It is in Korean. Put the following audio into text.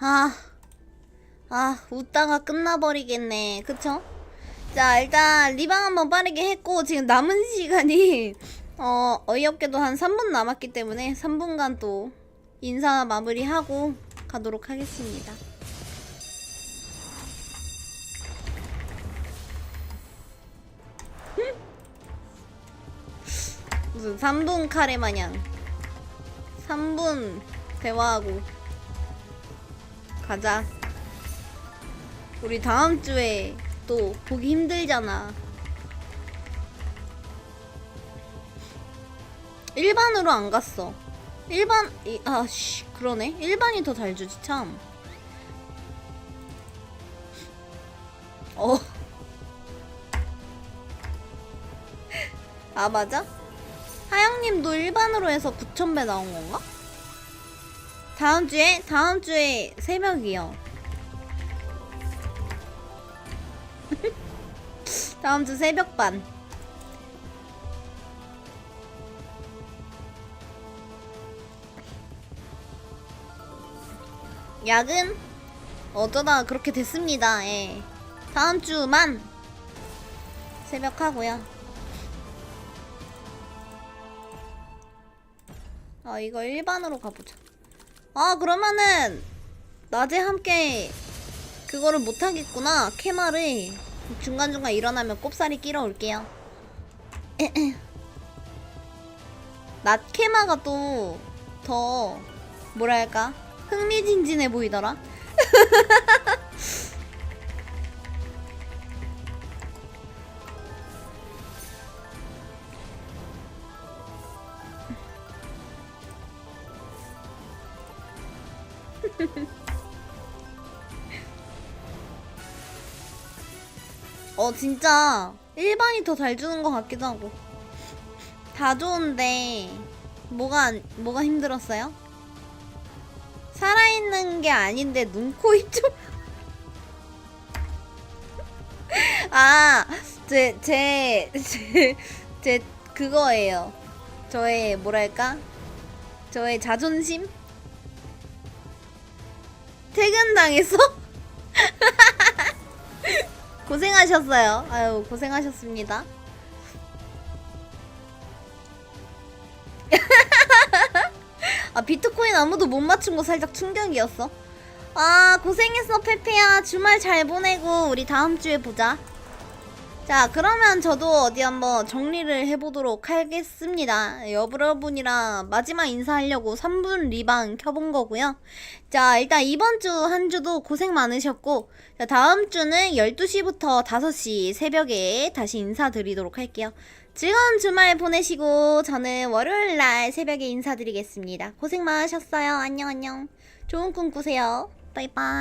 아, 아, 웃다가 끝나버리겠네. 그쵸? 자, 일단 리방 한번 빠르게 했고, 지금 남은 시간이, 어, 어이없게도 한 3분 남았기 때문에 3분간 또 인사 마무리하고 가도록 하겠습니다. 무슨 3분 카레 마냥 3분 대화하고 가자. 우리 다음 주에 또 보기 힘들잖아. 일반으로 안 갔어. 일반 이- 아씨 그러네. 일반이 더 잘 주지 참. 어. 아 맞아? 하영님도 일반으로 해서 9,000배 나온 건가? 다음 주에 다음 주에 새벽이요. 다음 주 새벽 반. 야근 어쩌다 그렇게 됐습니다. 예. 다음 주만 새벽 하고요. 아 이거 일반으로 가보자. 아 그러면은 낮에 함께 그거를 못 하겠구나. 캐마를 중간 중간 일어나면 꼽사리 끼러 올게요. 낮 캐마가 또 더 뭐랄까 흥미진진해 보이더라. 어 진짜 일반이 더 잘 주는 것 같기도 하고 다 좋은데 뭐가 안- 뭐가 힘들었어요? 살아있는 게 아닌데 눈, 코, 입 좀. 아, 제, 제, 제, 제, 그거예요. 저의, 뭐랄까? 저의 자존심? 퇴근당해서? 고생하셨어요. 아유, 고생하셨습니다. 아, 비트코인 아무도 못 맞춘 거 살짝 충격이었어. 아, 고생했어, 페페야. 주말 잘 보내고, 우리 다음 주에 보자. 자, 그러면 저도 어디 한번 정리를 해보도록 하겠습니다. 여러분이랑 마지막 인사하려고 3분 리방 켜본 거고요. 자, 일단 이번 주 한 주도 고생 많으셨고, 자, 다음 주는 12시부터 5시 새벽에 다시 인사드리도록 할게요. 즐거운 주말 보내시고, 저는 월요일 날 새벽에 인사드리겠습니다. 고생 많으셨어요. 안녕, 안녕. 좋은 꿈 꾸세요. 바이바이.